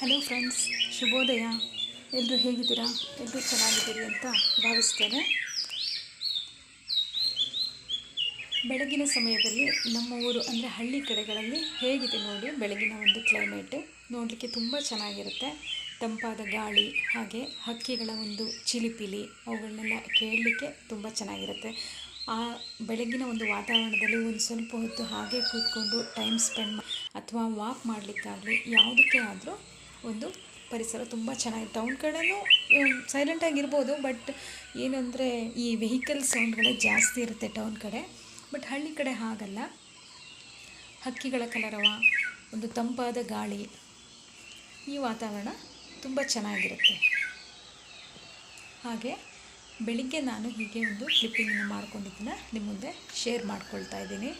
Hello friends, ಶುಭೋದಯ. ಎಲ್ಲರೂ ಹೇಗಿದ್ದೀರಾ? ಎಲ್ಲರೂ ಚೆನ್ನಾಗಿದ್ದೀರಿ ಅಂತ ಭಾವಿಸ್ತೇನೆ. ಬೆಳಗಿನ ಸಮಯದಲ್ಲಿ ನಮ್ಮ ಊರು ಅಂದರೆ ಹಳ್ಳಿ ಕಡೆಗಳಲ್ಲಿ ಹೇಗಿದೆ ನೋಡಿ ಬೆಳಗಿನ ಒಂದು ಕ್ಲೈಮೇಟ್ ನೋಡಲಿಕ್ಕೆ ತುಂಬ ಚೆನ್ನಾಗಿರುತ್ತೆ. ತಂಪಾದ ಗಾಳಿ, ಹಾಗೆ ಹಕ್ಕಿಗಳ ಒಂದು ಚಿಲಿಪಿಲಿ, ಅವುಗಳನ್ನೆಲ್ಲ ಕೇಳಲಿಕ್ಕೆ ತುಂಬ ಚೆನ್ನಾಗಿರುತ್ತೆ. ಆ ಬೆಳಗಿನ ಒಂದು ವಾತಾವರಣದಲ್ಲಿ ಒಂದು ಸ್ವಲ್ಪ ಹೊತ್ತು ಹಾಗೆ ಕೂತ್ಕೊಂಡು ಟೈಮ್ ಸ್ಪೆಂಡ್ ಅಥವಾ ವಾಕ್ ಮಾಡಲಿಕ್ಕಾಗಲಿ, ಯಾವುದಕ್ಕೆ ಆದರೂ ಒಂದು ಪರಿಸರ ತುಂಬ ಚೆನ್ನಾಗಿ ಟೌನ್ ಕಡೆಯೂ ಸೈಲೆಂಟಾಗಿರ್ಬೋದು ಬಟ್ ಏನಂದರೆ ಈ ವೆಹಿಕಲ್ ಸೌಂಡ್ಗಳೇ ಜಾಸ್ತಿ ಇರುತ್ತೆ ಟೌನ್ ಕಡೆ. ಬಟ್ ಹಳ್ಳಿ ಕಡೆ ಹಾಗಲ್ಲ. ಹಕ್ಕಿಗಳ ಕಲರವ, ಒಂದು ತಂಪಾದ ಗಾಳಿ, ಈ ವಾತಾವರಣ ತುಂಬ ಚೆನ್ನಾಗಿರುತ್ತೆ. ಹಾಗೆ ಬೆಳಿಗ್ಗೆ ನಾನು ಹೀಗೆ ಒಂದು ಕ್ಲಿಪ್ಪಿಂಗನ್ನು ಮಾಡ್ಕೊಂಡಿದ್ದನ್ನ ನಿಮ್ಮ ಮುಂದೆ ಶೇರ್ ಮಾಡ್ಕೊಳ್ತಾ ಇದ್ದೀನಿ.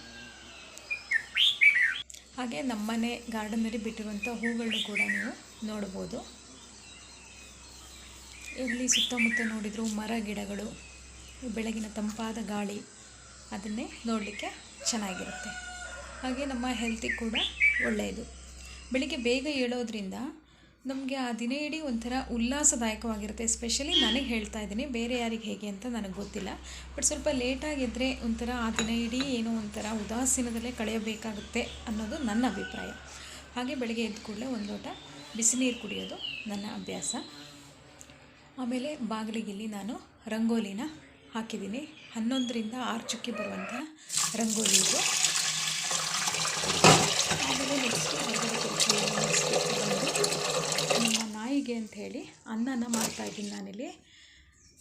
ಹಾಗೆ ನಮ್ಮನೆ ಗಾರ್ಡನಲ್ಲಿ ಬಿಟ್ಟಿರುವಂಥ ಹೂಗಳನ್ನು ಕೂಡ ನೀವು ನೋಡ್ಬೋದು. ಇಲ್ಲಿ ಸುತ್ತಮುತ್ತ ನೋಡಿದರೂ ಮರ, ಗಿಡಗಳು, ಬೆಳಗಿನ ತಂಪಾದ ಗಾಳಿ, ಅದನ್ನೇ ನೋಡಲಿಕ್ಕೆ ಚೆನ್ನಾಗಿರುತ್ತೆ. ಹಾಗೆ ನಮ್ಮ ಹೆಲ್ತಿಗೆ ಕೂಡ ಒಳ್ಳೆಯದು. ಬೆಳಿಗ್ಗೆ ಬೇಗ ಏಳೋದ್ರಿಂದ ನಮಗೆ ಆ ದಿನ ಇಡೀ ಒಂಥರ ಉಲ್ಲಾಸದಾಯಕವಾಗಿರುತ್ತೆ. ಎಸ್ಪೆಷಲಿ ನನಗೆ ಹೇಳ್ತಾ ಇದ್ದೀನಿ. ಬೇರೆ ಯಾರಿಗೆ ಹೇಗೆ ಅಂತ ನನಗೆ ಗೊತ್ತಿಲ್ಲ. ಬಟ್ ಸ್ವಲ್ಪ ಲೇಟಾಗಿದ್ದರೆ ಒಂಥರ ಆ ದಿನ ಇಡೀ ಏನೋ ಒಂಥರ ಉದಾಸೀನದಲ್ಲೇ ಕಳೆಯಬೇಕಾಗುತ್ತೆ ಅನ್ನೋದು ನನ್ನ ಅಭಿಪ್ರಾಯ. ಹಾಗೆ ಬೆಳಗ್ಗೆ ಎದ್ದ ಕೂಡಲೇ ಒಂದು ಲೋಟ ಬಿಸಿ ನೀರು ಕುಡಿಯೋದು ನನ್ನ ಅಭ್ಯಾಸ. ಆಮೇಲೆ ಬಾಗಿಲಿಗಿಲ್ಲಿ ನಾನು ರಂಗೋಲಿನ ಹಾಕಿದ್ದೀನಿ. ಹನ್ನೊಂದರಿಂದ ಆರು ಚುಕ್ಕಿ ಬರುವಂಥ ರಂಗೋಲಿ ಇದು. ನಮ್ಮ ಅಂಥೇಳಿ ಅನ್ನನ ಮಾಡ್ತಾಯಿದ್ದೀನಿ ನಾನಿಲ್ಲಿ.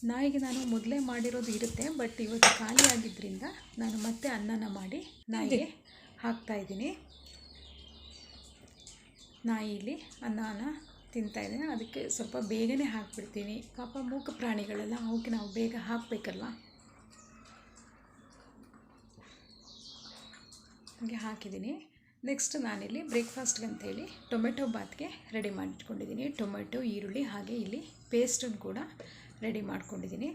ನಾಯಿಗೆ ನಾನು ಮೊದಲೇ ಮಾಡಿರೋದು ಇರುತ್ತೆ, ಬಟ್ ಇವತ್ತು ಖಾಲಿ ಆಗಿದ್ದರಿಂದ ನಾನು ಮತ್ತೆ ಅನ್ನನ ಮಾಡಿ ನಾಯಿಗೆ ಹಾಕ್ತಾಯಿದ್ದೀನಿ ನಾಯಿ ಇಲ್ಲಿ ಅನ್ನನ ತಿಂತಾ ಇದ್ದೀನಿ. ಅದಕ್ಕೆ ಸ್ವಲ್ಪ ಬೇಗನೆ ಹಾಕ್ಬಿಡ್ತೀನಿ. ಪಾಪ ಮೂಕ ಪ್ರಾಣಿಗಳೆಲ್ಲ ಅವಕ್ಕೆ ನಾವು ಬೇಗ ಹಾಕಬೇಕಲ್ವ ಹಾಗೆ ಹಾಕಿದ್ದೀನಿ. ನೆಕ್ಸ್ಟ್ ನಾನಿಲ್ಲಿ ಬ್ರೇಕ್ಫಾಸ್ಟ್ಗೆ ಅಂತೇಳಿ ಟೊಮೆಟೊ ಬಾತ್ಗೆ ರೆಡಿ ಮಾಡಿಟ್ಕೊಂಡಿದ್ದೀನಿ ಟೊಮೆಟೊ ಈರುಳ್ಳಿ ಹಾಗೆ ಇಲ್ಲಿ ಪೇಸ್ಟನ್ನು ಕೂಡ ರೆಡಿ ಮಾಡ್ಕೊಂಡಿದ್ದೀನಿ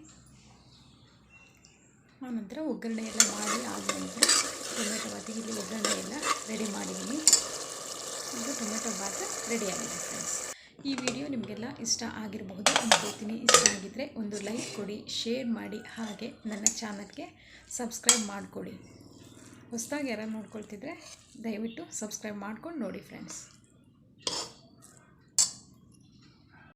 ಆನಂತರ ಒಗ್ಗರಣೆ ಎಲ್ಲ ಮಾಡಿ ಆದ ನಂತರ ಟೊಮೆಟೊ ಬಾತಿಗೆ ಇಲ್ಲಿ ಒಗ್ಗರಣೆ ಎಲ್ಲ ರೆಡಿ ಮಾಡಿದ್ದೀನಿ ಇದು ಟೊಮೆಟೊ ಬಾತ್ ರೆಡಿಯಾಗಿದೆ ಫ್ರೆಂಡ್ಸ್ ಈ ವಿಡಿಯೋ ನಿಮಗೆಲ್ಲ ಇಷ್ಟ ಆಗಿರಬಹುದು. ಅನ್ಕೋತೀನಿ ಇಷ್ಟ ಆಗಿದ್ದರೆ ಒಂದು ಲೈಕ್ ಕೊಡಿ ಶೇರ್ ಮಾಡಿ, ಹಾಗೆ ನನ್ನ ಚಾನಲ್ಗೆ ಸಬ್ಸ್ಕ್ರೈಬ್ ಮಾಡಿಕೊಡಿ. ಹೊಸದಾಗಿ ಯಾರು ನೋಡ್ಕೊಳ್ತಿದ್ರೆ ದಯವಿಟ್ಟು ಸಬ್ಸ್ಕ್ರೈಬ್ ಮಾಡ್ಕೊಂಡು ನೋಡಿ ಫ್ರೆಂಡ್ಸ್